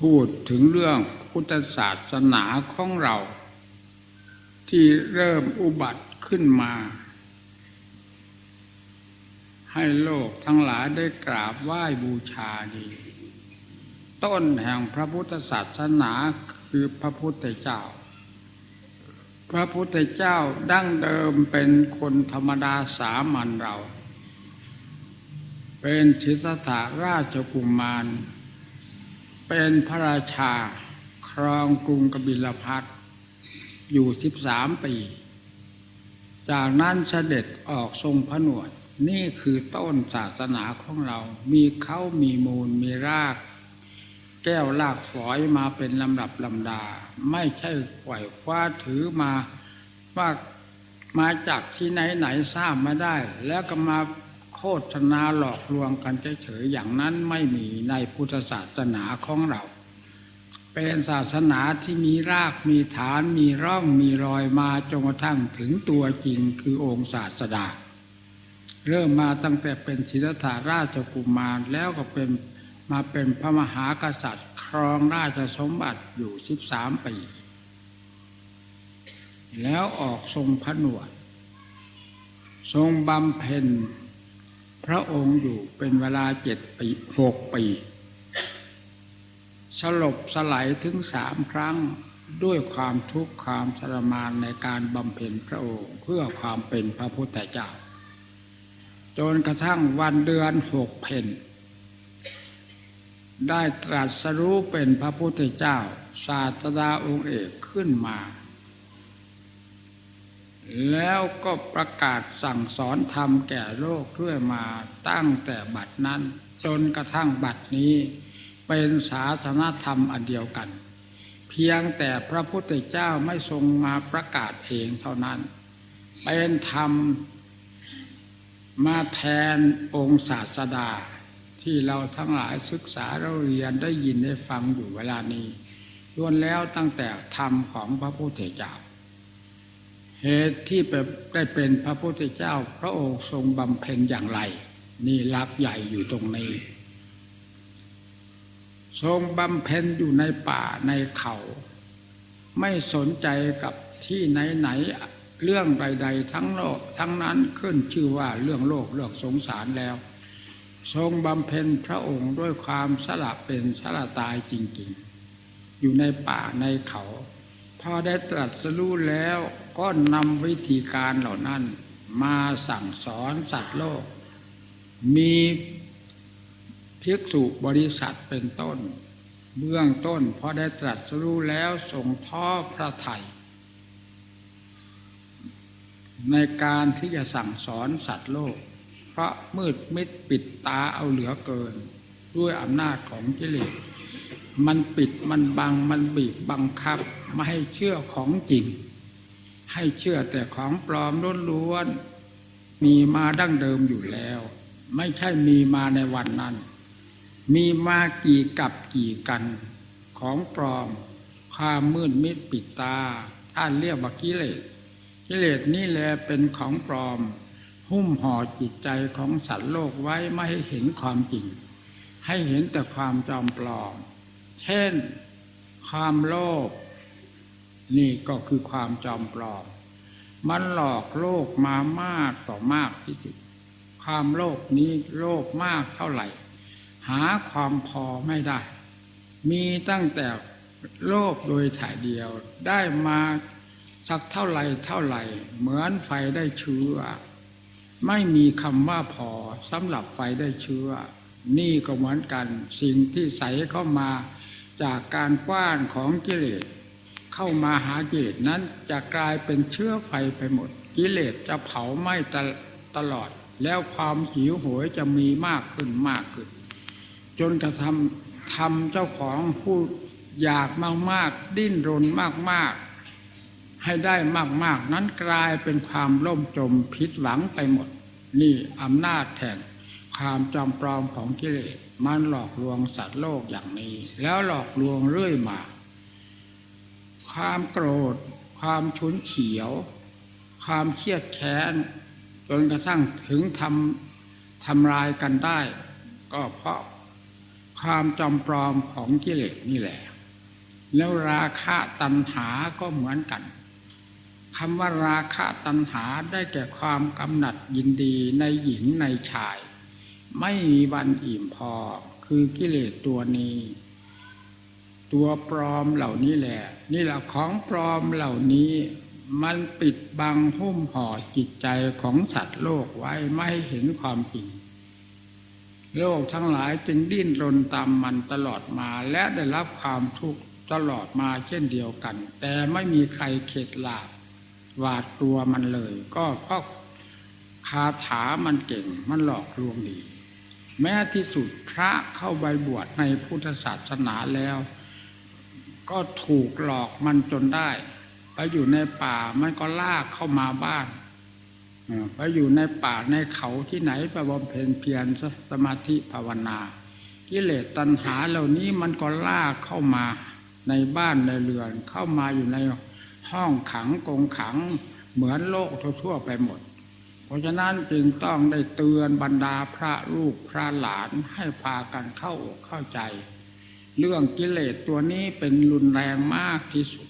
พูดถึงเรื่องพุทธศาสนาของเรา ที่เริ่มอุบัติขึ้นมา ให้โลกทั้งหลายได้กราบไหว้บูชาดี ต้นแห่งพระพุทธศาสนาคือพระพุทธเจ้า พระพุทธเจ้าดั้งเดิมเป็นคนธรรมดาสามัญเรา เป็นชิตถาราชกุมาร เป็นพระราชาครองกรุงกบิลพัทอยู่สิบสามปี จากนั้นเสด็จออกทรงผนวด นี่คือต้นศาสนาของเรา มีเขามีมูลมีราก แก้วลากฝอยมาเป็นลำดับลำดา ไม่ใช่ปล่อยคว้าถือมาว่ามาจากที่ไหนไหนทราบมาได้ แล้วก็มา โฆษณาหลอกลวงกันเฉยๆอย่างนั้นไม่มีในพุทธศาสนาของเรา เป็นศาสนาที่มีรากมีฐานมีร่องมีรอยมาจนกระทั่งถึงตัวจริงคือองค์ศาสดา เริ่มมาตั้งแต่เป็นศิลธาราชกุมารแล้วก็เป็นมาเป็นพระมหากษัตริย์ครองราชสมบัติอยู่สิบสามปี แล้วออกทรงผนวด ทรงบำเพ็ญ พระองค์อยู่เป็นเวลาเจ็ดปีหกปี สลบสลายถึงสามครั้งด้วยความทุกข์ความทรมานในการบำเพ็ญพระองค์ เพื่อความเป็นพระพุทธเจ้า จนกระทั่งวันเดือนหกเพนได้ตรัสรู้เป็นพระพุทธเจ้า ศาสดาองค์เอกขึ้นมา แล้วก็ประกาศสั่งสอนธรรมแก่โลกเรื่อยมาตั้งแต่บัดนั้น จนกระทั่งบัดนี้ เป็นศาสนธรรมอันเดียวกัน เพียงแต่พระพุทธเจ้าไม่ทรงมาประกาศเองเท่านั้น เป็นธรรมมาแทนองค์ศาสดา ที่เราทั้งหลายศึกษาเราเรียนได้ยินได้ฟังอยู่เวลานี้ล้วนแล้วตั้งแต่ธรรมของพระพุทธเจ้า เหตุที่ได้เป็นพระพุทธเจ้า พระองค์ทรงบำเพ็ญอย่างไร นี่ลักใหญ่อยู่ตรงนี้ ทรงบำเพ็ญอยู่ในป่าในเขา ไม่สนใจกับที่ไหนไหนเรื่องใด ๆ ทั้งโลกทั้งนั้นขึ้นชื่อว่าเรื่องโลกเรื่องสงสารแล้ว ทรงบำเพ็ญพระองค์ด้วยความสละเป็นสละตายจริง ๆ อยู่ในป่าในเขา อได้ตรัสรู้แล้วก็นำวิธีการเหล่านั้น มาสั่งสอนสัตว์โลก มีภิกษุบริษัทเป็นต้น เบื้องต้นพอได้ตรัสรู้แล้วส่งท่อพระไถ่ในการที่จะสั่งสอนสัตว์โลก เพราะมืดมิดปิดตาเอาเหลือเกิน ด้วยอำนาจของกิเลสมันปิดมันบังมันบีบบังคับ ไม่ให้เชื่อของจริง ให้เชื่อแต่ของปลอมล้วนๆมีมาดั้งเดิมอยู่แล้ว ไม่ใช่มีมาในวันนั้น มีมากี่กับกี่กัน ของปลอม ความมืดมิดปิดตาท่านเรียกว่ากิเลสกิเลสนี่แหละเป็นของปลอม หุ้มห่อจิตใจของสัตว์โลกไว้ไม่ให้เห็นความจริง ให้เห็นแต่ความจอมปลอม เช่น ความโลภ นี่ก็คือความจอมปลอม มันหลอกโลกมามากต่อมากที่สุดความโลภนี้โลภมากเท่าไหร่ หาความพอไม่ได้ มีตั้งแต่โลภโดยถ่ายเดียวได้มาสักเท่าไหร่เท่าไหร่ เหมือนไฟได้เชื้อ ไม่มีคำว่าพอสำหรับไฟได้เชื้อ นี่ก็เหมือนกันสิ่งที่ใสเข้ามาจากการกว้านของกิเลส เข้ามาหากิเลสนั้นจะกลายเป็นเชื้อไฟไปหมด กิเลสจะเผาไหม้ตลอด แล้วความหิวโหยจะมีมากขึ้นมากขึ้น จนกระทำทำเจ้าของผู้อยากมากๆ ดิ้นรนมากๆ ให้ได้มากๆ นั้นกลายเป็นความล่มจมผิดหวังไปหมด นี่อำนาจแห่งความจอมปลอมของกิเลสมันหลอกลวงสัตว์โลกอย่างนี้ แล้วหลอกลวงเรื่อยมา ความโกรธ ความฉุนเฉียว ความเครียดแค้นจนกระทั่งถึงทำทำลายกันได้ ก็เพราะความจอมปลอมของกิเลสนี่แหละ แล้วราคะตัณหาก็เหมือนกันคำว่าราคะตัณหาได้แก่ความกำหนัดยินดีในหญิงในชาย ไม่มีวันอิ่มพอคือกิเลสตัวนี้ ตัวปลอมเหล่านี้แหละ นี่แหละของปลอมเหล่านี้ มันปิดบังหุ้มห่อจิตใจของสัตว์โลกไว้ไม่ให้เห็นความจริง โลกทั้งหลายจึงดิ้นรนตามมันตลอดมาและได้รับความทุกข์ตลอดมาเช่นเดียวกัน แต่ไม่มีใครเข็ดหลาบหวาดตัวมันเลย ก็เพราะคาถามันเก่งมันหลอกลวงดี แม้ที่สุดพระเข้าใบบวชในพุทธศาสนาแล้ว ก็ถูกหลอกมันจนได้ ไปอยู่ในป่ามันก็ลากเข้ามาบ้านไปอยู่ในป่าในเขาที่ไหนไปบำเพ็ญเพียรสมาธิภาวนา กิเลสตัณหาเหล่านี้มันก็ลากเข้ามาในบ้านในเรือนเข้ามาอยู่ในห้องขังกงขังเหมือนโลกทั่วๆไปหมด เพราะฉะนั้นจึงต้องได้เตือนบรรดาพระลูกพระหลานให้พากันเข้าอกเข้าใจ เรื่องกิเลสตัวนี้เป็นรุนแรงมากที่สุด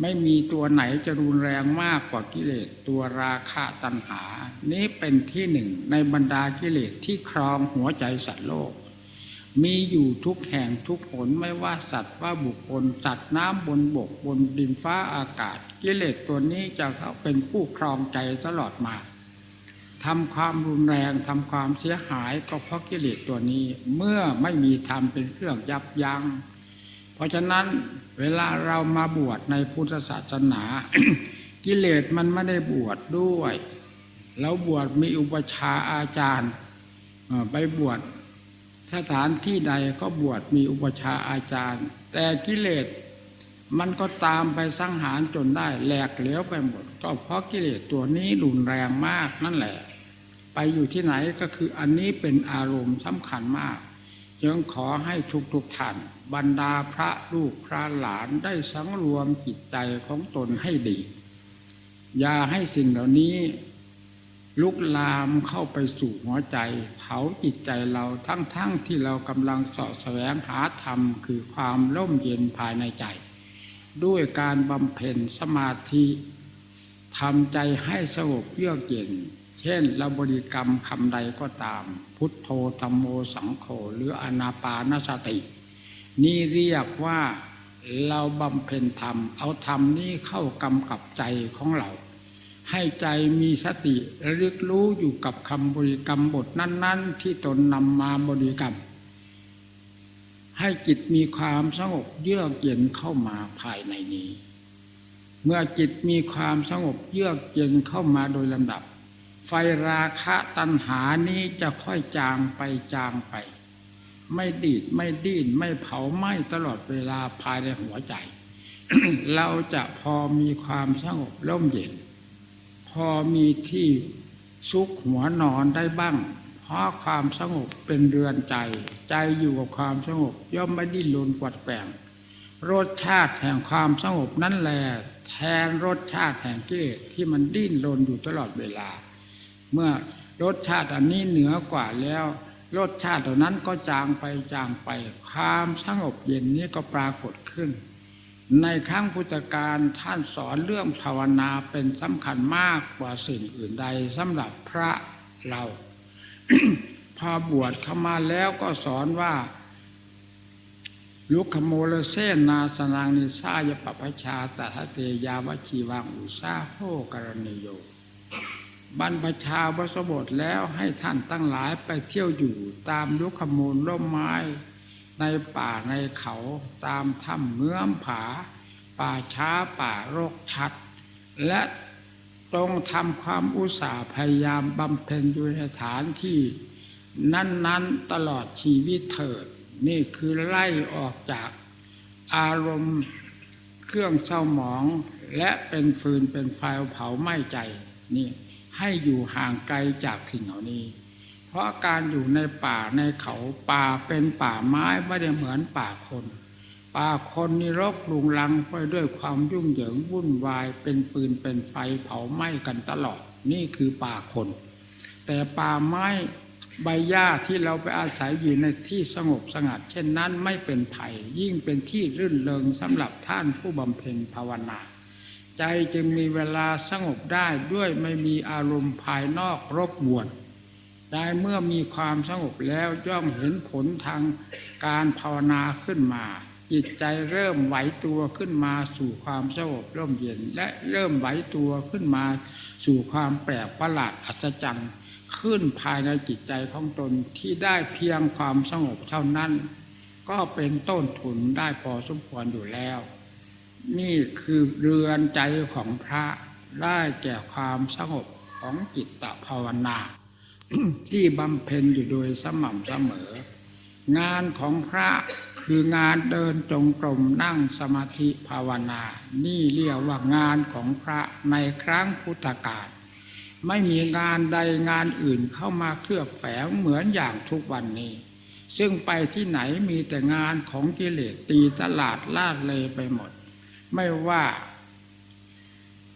ไม่มีตัวไหนจะรุนแรงมากกว่ากิเลสตัวราคะตัณหา นี้เป็นที่หนึ่งในบรรดากิเลสที่ครองหัวใจสัตว์โลก มีอยู่ทุกแห่งทุกหนไม่ว่าสัตว์ว่าบุคคลสัตว์น้ำบนบกบนดินฟ้าอากาศ กิเลสตัวนี้จะเขาเป็นผู้ครองใจตลอดมา ทำความรุนแรงทำความเสียหายก็เพราะกิเลสตัวนี้ เมื่อไม่มีธรรมเป็นเครื่องยับยัง้งเพราะฉะนั้นเวลาเรามาบวชในพุทธศาสนา กิเลสมันไม่ได้บวชดด้วยแล้วบวชมีอุปชาอาจารย์ไปบวชสถานที่ใดก็บวชมีอุปชาอาจารย์ แต่กิเลสมันก็ตามไปสังหารจนได้แหลกเหลวไปหมด ก็เพราะกิเลสตัวนี้รุนแรงมากนั่นแหละ ไปอยู่ที่ไหนก็คืออันนี้เป็นอารมณ์สำคัญมากจึงขอให้ทุกๆท่านบรรดาพระลูกพระหลานได้สังรวมจิตใจของตนให้ดี อย่าให้สิ่งเหล่านี้ ลุกลามเข้าไปสู่หัวใจ เผาจิตใจเราทั้งๆทที่เรากำลังเสาะแสวงหาธรรม คือความร่มเย็นภายในใจ ด้วยการบำเพ็ญสมาธิทำใจให้สงบเยือกเย็น เช่นเราบริกรรมคำใดก็ตาม พุทโธธรรมโมสังโฆหรืออนาปานสติ นี่เรียกว่าเราบำเพ็ญธรรม เอาธรรมนี้เข้ากำกับใจของเรา ให้ใจมีสติระลึกรู้อยู่กับคำบริกรรมบทนั้น ๆ ที่ตนนำมาบริกรรม ให้จิตมีความสงบเยือกเย็นเข้ามาภายในนี้ เมื่อจิตมีความสงบเยือกเย็นเข้ามาโดยลำดับ ไฟราคะตัณหานี้จะค่อยจางไปจางไป ไม่ดีดไม่ดิ้นไม่เผาไหม้ตลอดเวลาภายในหัวใจ เราจะพอมีความสงบร่มเย็น พอมีที่ซุกหัวนอนได้บ้าง เพราะความสงบเป็นเรือนใจ ใจอยู่กับความสงบย่อมไม่ดิ้นรนกวัดแกว่งรสชาติแห่งความสงบนั่นแหละแทนรสชาติแห่งกิเลสที่มันดิ้นรนอยู่ตลอดเวลา เมื่อรสชาติอันนี้เหนือกว่าแล้วรสชาติเหล่านั้นก็จางไปจางไปความสงบเย็นนี้ก็ปรากฏขึ้น ในครั้งพุทธกาลท่านสอนเรื่องภาวนาเป็นสำคัญมากกว่าสิ่งอื่นใดสำหรับพระเรา พอบวชเข้ามาแล้วก็สอนว่า ลุกขโมลเซนนาสนางนิสายปปชาตถเตยาวชีวังอุสาโภกรณีโย บรรพชาบสบทแล้วให้ท่านตั้งหลายไปเที่ยวอยู่ตามลุกขมูลร่มไม้ ในป่าในเขาตามถ้ำเงื้อมผา ป่าช้าป่ารกชัด และตรงทำความอุตสาห์พยายามบำเพ็ญอยู่ในฐานที่นั้น ๆตลอดชีวิตเถิด นี่คือไล่ออกจากอารมณ์เครื่องเศร้าหมองและเป็นฟืนเป็นไฟเผาไหม้ใจนี่ ให้อยู่ห่างไกลจากสิ่งเหล่านี้ เพราะการอยู่ในป่าในเขาป่าเป็นป่าไม้ไม่ได้เหมือนป่าคน ป่าคนนี่รกลุงลังไปด้วยความยุ่งเหยิงวุ่นวายเป็นฟืนเป็นไฟเผาไหม้กันตลอดนี่คือป่าคน แต่ป่าไม้ใบหญ้าที่เราไปอาศัยอยู่ในที่สงบสงัด เช่นนั้นไม่เป็นไผ่ยิ่งเป็นที่รื่นเริงสำหรับท่านผู้บำเพ็ญภาวนา ใจจึงมีเวลาสงบได้ด้วยไม่มีอารมณ์ภายนอกรบกวนได้เมื่อมีความสงบแล้วย่อมเห็นผลทางการภาวนาขึ้นมา จิตใจเริ่มไหวตัวขึ้นมาสู่ความสงบร่มเย็น และเริ่มไหวตัวขึ้นมาสู่ความแปลกประหลาดอัศจรรย์ขึ้นภายในจิตใจของตนที่ได้เพียงความสงบเท่านั้น ก็เป็นต้นทุนได้พอสมควรอยู่แล้ว นี่คือเรือนใจของพระได้แก่ความสงบของจิตตภาวนา ที่บำเพ็ญอยู่โดยสม่ำเสมอ งานของพระคืองานเดินจงกรมนั่งสมาธิภาวนา นี่เรียกว่างานของพระในครั้งพุทธกาลไม่มีงานใดงานอื่นเข้ามาเคลือบแฝงเหมือนอย่างทุกวันนี้ ซึ่งไปที่ไหนมีแต่งานของกิเลสตีตลาดลาดเลยไปหมด ไม่ว่า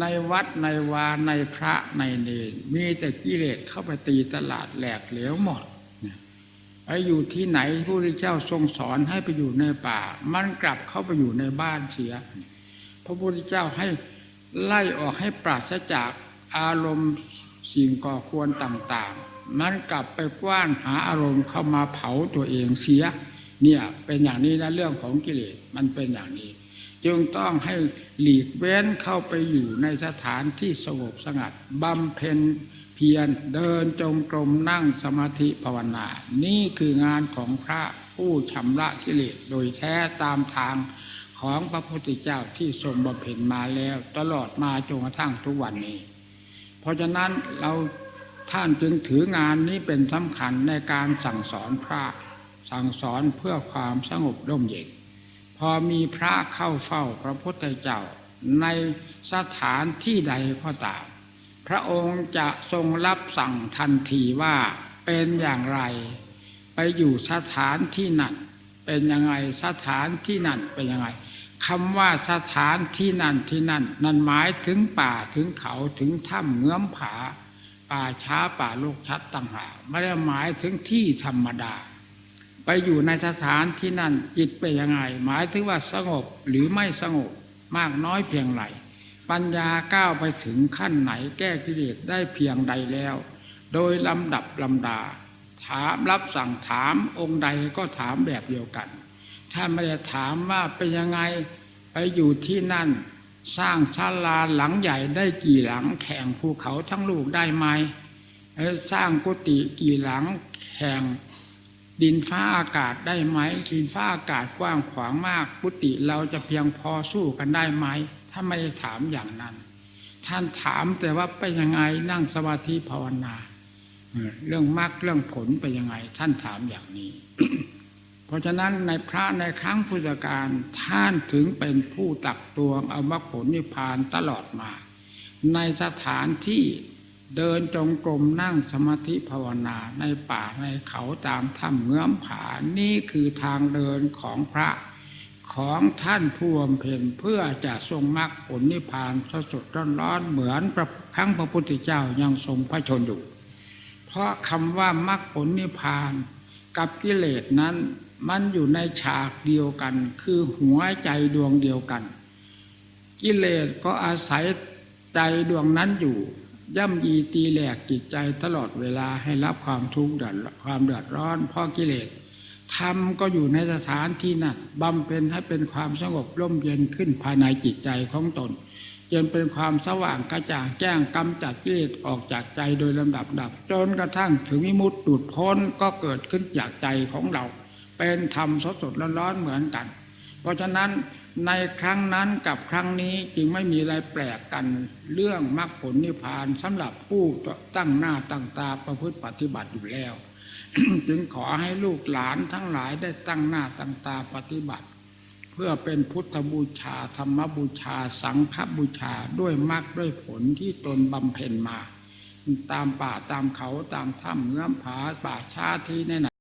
ในวัดในวาในพระในเนรมีแต่กิเลสเข้าไปตีตลาดแหลกเหลวหมดไปอยู่ที่ไหนพระพุทธเจ้าทรงสอนให้ไปอยู่ในป่า มันกลับเข้าไปอยู่ในบ้านเสีย พระพุทธเจ้าให้ไล่ออกให้ปราศจากอารมณ์สิ่งก่อควรต่างๆ มันกลับไปกว้านหาอารมณ์เข้ามาเผาตัวเองเสีย เนี่ยเป็นอย่างนี้นะเรื่องของกิเลสมันเป็นอย่างนี้ จึงต้องให้หลีกเว้นเข้าไปอยู่ในสถานที่สงบสงัดบำเพ็ญเพียรเดินจงกรมนั่งสมาธิภาวนา นี่คืองานของพระผู้ชำระกิเลสโดยแท้ตามทางของพระพุทธเจ้าที่ทรงบำเพ็ญมาแล้วตลอดมาจนกระทั่งทุกวันนี้ เพราะฉะนั้นเราท่านจึงถืองานนี้เป็นสำคัญในการสั่งสอนพระ สั่งสอนเพื่อความสงบร่มเย็น อมีพระเข้าเฝ้าพระพุทธเจ้า ในสถานที่ใดก็ตาม พระองค์จะทรงรับสั่งทันทีว่าเป็นอย่างไร ไปอยู่สถานที่นั่น เป็นยังไงสถานที่นั่นเป็นยังไงคำว่าสถานที่นั่นที่นั่น นั่นหมายถึงป่าถึงเขาถึงถ้ำเงื้อมผา ป่าช้าป่าลูกชัดต่างหากไม่ได้หมายถึงที่ธรรมดา ไปอยู่ในสถานที่นั่นจิตเป็นยังไง หมายถึงว่าสงบหรือไม่สงบมากน้อยเพียงไรปัญญาก้าวไปถึงขั้นไหนแก้กิเลสได้เพียงใดแล้ว โดยลำดับลำดา ถามรับสั่งถามองค์ใดก็ถามแบบเดียวกันถ้าไม่ได้ถามว่าเป็นยังไงไปอยู่ที่นั่น สร้างศาลาหลังใหญ่ได้กี่หลัง แข่งภูเขาทั้งลูกได้ไหมสร้างกุฏิกี่หลังแข่ง ดินฟ้าอากาศได้ไหมดินฟ้าอากาศกว้างขวางมากกุฏิเราจะเพียงพอสู้กันได้ไหมถ้าไม่ได้ถามอย่างนั้น ท่านถามแต่ว่าไปยังไงนั่งสมาธิภาวนาเรื่องมรรคเรื่องผลไปยังไง ท่านถามอย่างนี้ เพราะฉะนั้นในพระในครั้งพุทธกาลท่านถึงเป็นผู้ตักตวงเอามรรคผลนิพพานตลอดมา ในสถานที่ เดินจงกรมนั่งสมาธิภาวนาในป่าในเขาตามถ้ำเงื้อมผานี่คือทางเดินของพระของท่านผู้บำเพ็ญเพื่อจะทรงมรรคผลนิพพานสดสดร้อนร้อนเหมือนพระครั้งพระพุทธเจ้ายังทรงพระชนอยู่ เพราะคำว่ามรรคผลนิพพานกับกิเลสนั้นมันอยู่ในฉากเดียวกัน คือหัวใจดวงเดียวกัน กิเลสก็อาศัยใจดวงนั้นอยู่ ย่ำยีตีแหลกจิตใจตลอดเวลาให้รับความทุกข์ดือดความเดือดร้อนเพราะกิเลสธรรมก็อยู่ในสถานที่นั้นบำเพ็ญให้เป็นความสงบร่มเย็นขึ้นภายในจิตใจของตนจนเป็นความสว่างกระจ่างแจ้งกำจัดกิเลสออกจากใจโดยลำดับดับ จนกระทั่งถึงมิมุตติดุดพ้นก็เกิดขึ้นจากใจของเรา เป็นธรรมสดสดร้อนๆเหมือนกัน เพราะฉะนั้น ในครั้งนั้นกับครั้งนี้จึงไม่มีอะไรแปลกกันเรื่องมรรคผลนิพพานสำหรับผู้ตั้งหน้าตั้งตาประพฤติปฏิบัติอยู่แล้ว จึงขอให้ลูกหลานทั้งหลายได้ตั้งหน้าตั้งตาปฏิบัติ เพื่อเป็นพุทธบูชาธรรมบูชา สังฆบูชาด้วยมรรคด้วยผลที่ตนบำเพ็ญมา ตามป่าตามเขาตามถ้ำเงื้อมผาป่าชาที่ในไหน